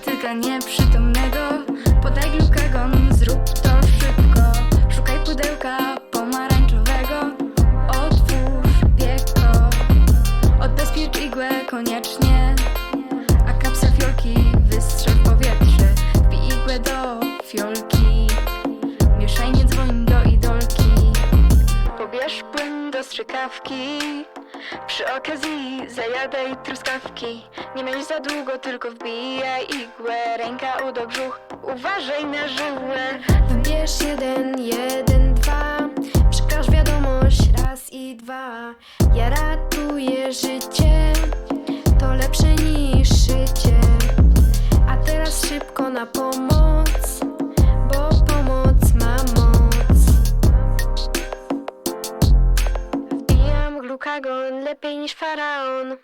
człowieka nieprzytomnego. Podaj glukagon, zrób to szybko. Szukaj pudełka pomarańczowego. Otwórz pieko Odbezpiecz igłę koniecznie. A kapsel fiolki wystrzel w powietrze. Wbij igłę do fiolki. Mieszaj, nie dzwoń do idolki. Pobierz płyn do strzykawki Przy okazji zajadaj truskawki. Nie myśl za długo, tylko wbijaj igłę. Ręka udo brzuch, uważaj na żyłę. Wybierz jeden, jeden, dwa. Przekaż wiadomość raz i dwa. Ja ratuję życie. To lepsze niż szycie A teraz szybko na pomoc Lepiej niż faraon